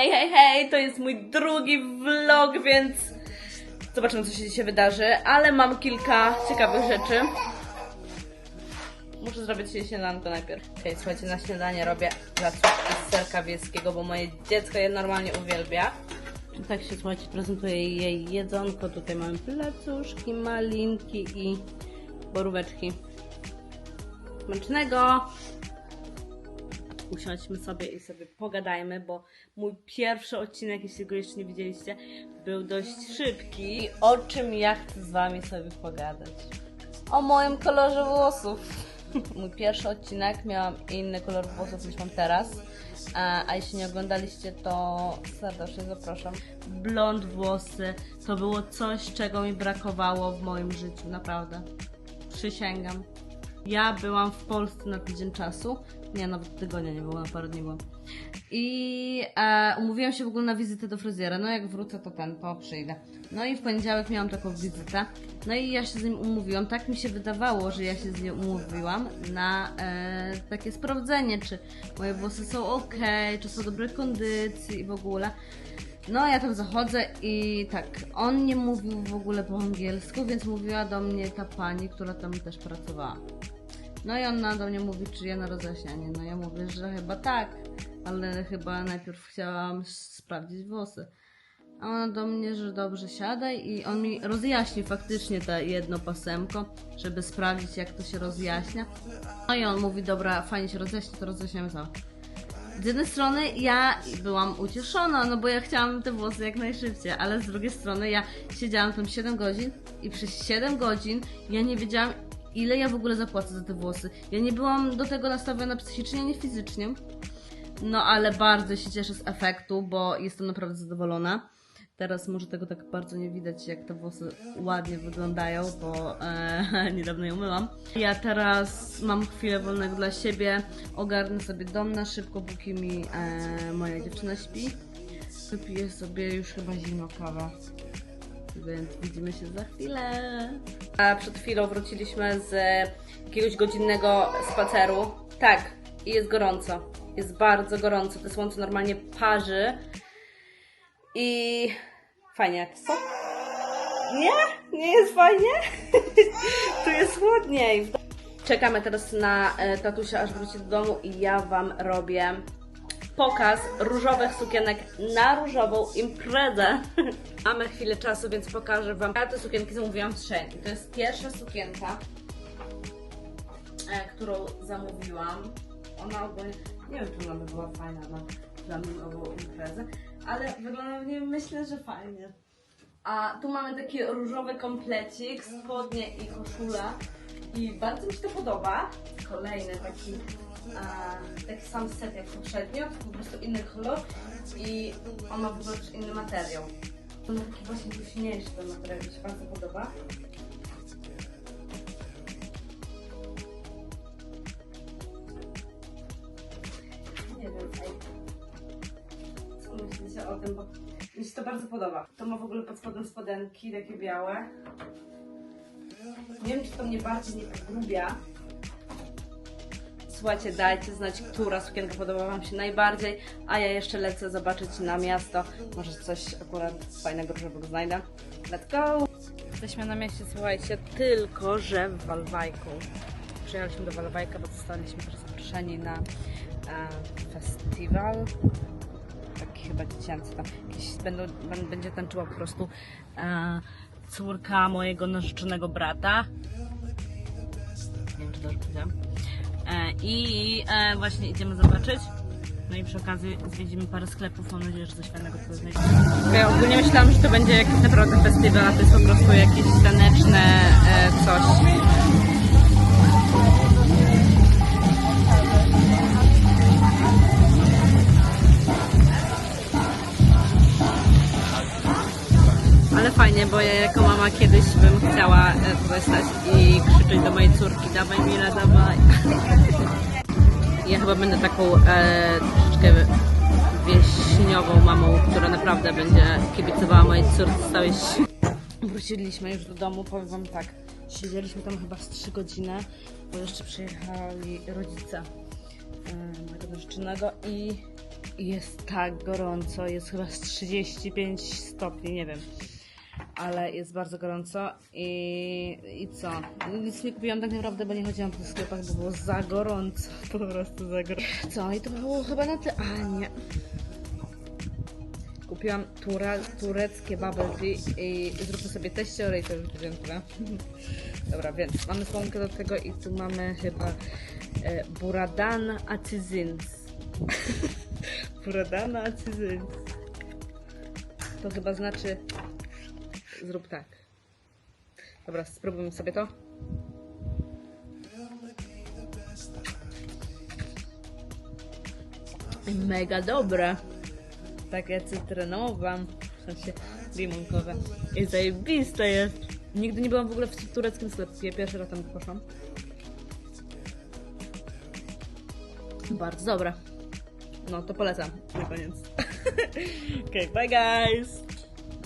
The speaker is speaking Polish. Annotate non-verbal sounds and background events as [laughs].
Hej, hej, hej, to jest mój drugi vlog, więc zobaczymy, co się dzisiaj wydarzy, ale mam kilka ciekawych rzeczy. Muszę zrobić się śniadanko najpierw. Okej, słuchajcie, na śniadanie robię placówki z serka wiejskiego, bo moje dziecko je normalnie uwielbia. Tak się, słuchajcie, prezentuje jej jedzonko. Tutaj mamy placuszki, malinki i boróweczki. Smacznego! Usiądźmy sobie i sobie pogadajmy, bo mój pierwszy odcinek, jeśli go jeszcze nie widzieliście, był dość szybki. O czym ja chcę z wami sobie pogadać? O moim kolorze włosów. [laughs] Mój pierwszy odcinek miałam inny kolor włosów niż mam teraz. A, a jeśli nie oglądaliście, to serdecznie zapraszam. Blond włosy to było coś, czego mi brakowało w moim życiu, naprawdę. Przysięgam. Ja byłam w Polsce na tydzień czasu. Nie, nawet tygodnia nie było, na parę dni. I e, umówiłam się w ogóle na wizytę do fryzjera. No jak wrócę, to ten, to przyjdę. No i w poniedziałek miałam taką wizytę. No i ja się z nim umówiłam. Tak mi się wydawało, że ja się z nim umówiłam na e, takie sprawdzenie, czy moje włosy są ok, czy są dobrej kondycji i w ogóle. No, ja tam zachodzę i tak, on nie mówił w ogóle po angielsku, więc mówiła do mnie ta pani, która tam też pracowała. No i ona do mnie mówi, czy ja na roześnianie. No ja mówię, że chyba tak, ale chyba najpierw chciałam sprawdzić włosy. A ona do mnie, że dobrze siadaj i on mi rozjaśnił faktycznie to jedno pasemko, żeby sprawdzić jak to się rozjaśnia. No i on mówi, dobra, fajnie się rozjaśni, to rozjaśniamy całe. Z jednej strony ja byłam ucieszona, no bo ja chciałam te włosy jak najszybciej, ale z drugiej strony ja siedziałam tam 7 godzin i przez 7 godzin ja nie wiedziałam ile ja w ogóle zapłacę za te włosy. Ja nie byłam do tego nastawiona psychicznie, nie fizycznie. No ale bardzo się cieszę z efektu, bo jestem naprawdę zadowolona. Teraz może tego tak bardzo nie widać, jak te włosy ładnie wyglądają, bo e, [laughs] niedawno je umyłam. Ja teraz mam chwilę wolnego dla siebie, ogarnę sobie dom na szybko, póki mi e, moja dziewczyna śpi. Wypiję sobie już chyba zimną kawę. Więc widzimy się za chwilę. A przed chwilą wróciliśmy z jakiegoś godzinnego spaceru. Tak, i jest gorąco. Jest bardzo gorąco. To słońce normalnie parzy. I fajnie. Co? Nie? Nie jest fajnie? [laughs] tu jest chłodniej. Czekamy teraz na e, tatusia, aż wróci do domu i ja Wam robię pokaz różowych sukienek na różową imprezę. [laughs] Mamy chwilę czasu, więc pokażę Wam. Ja te sukienki zamówiłam w To jest pierwsza sukienka, e, którą zamówiłam. Ona ogólnie, nie wiem czy ona by była fajna na, dla mnie nową imprezę, ale wygląda w niej myślę, że fajnie. A tu mamy taki różowy komplecik, spodnie i koszula. I bardzo mi się to podoba. Kolejny taki, a, taki sam set jak poprzednio, tylko po prostu inny kolor i on ma w ogóle też inny materiał. On ma taki właśnie duśniejszy ten materiał, mi się bardzo podoba. Nie wiem. Co myślicie o tym, bo mi się to bardzo podoba. To ma w ogóle pod spodem spodenki, takie białe. Nie wiem, czy to mnie bardziej nie pogrubia. Słuchajcie, dajcie znać, która sukienka podoba Wam się najbardziej, a ja jeszcze lecę zobaczyć na miasto. Może coś akurat fajnego, różowego znajdę. Let's go! Jesteśmy na mieście, słuchajcie, tylko że w Walwajku. Przyjechaliśmy do Walwajka, bo zostaliśmy zaproszeni na e, festiwal taki chyba dziecięcy tam jakiś będą, bę- będzie tańczyła po prostu e, córka mojego narzeczonego brata. Nie wiem, czy dobrze powiedziałam. I e, właśnie idziemy zobaczyć. No i przy okazji zwiedzimy parę sklepów. Mam nadzieję, że coś fajnego tu znajdziemy. Okay, ogólnie myślałam, że to będzie jakiś naprawdę festiwal, a to jest po prostu jakieś taneczne e, coś. Fajnie, bo ja jako mama kiedyś bym chciała e, tutaj stać i krzyczeć do mojej córki, dawaj Mila, dawaj. Ja chyba będę taką e, troszeczkę wieśniową mamą, która naprawdę będzie kibicowała mojej córce z całej siły. Wróciliśmy już do domu, powiem wam tak, siedzieliśmy tam chyba z 3 godziny, bo jeszcze przyjechali rodzice e, mojego narzeczonego i Jest tak gorąco, jest chyba z 35 stopni, nie wiem. Ale jest bardzo gorąco i, i co? Nic nie kupiłam tak naprawdę, bo nie chodziłam po sklepach, bo było za gorąco. [laughs] Po prostu za gorąco. Co? I to było chyba na tyle. A nie. Kupiłam tura, tureckie bubble tea i zróbmy sobie teściorę i to już tyle. [laughs] Dobra, więc mamy słomkę do tego i tu mamy chyba e, buradan acyzyns. [laughs] buradan acyzyns. To chyba znaczy zrób tak. Dobra, spróbujmy sobie to. Mega dobre. Takie cytrynowe, w sensie limonkowe. I zajebiste jest. Nigdy nie byłam w ogóle w tureckim sklepie. Pierwszy raz tam poszłam. Bardzo dobre. No to polecam na koniec. [laughs] okay, bye guys!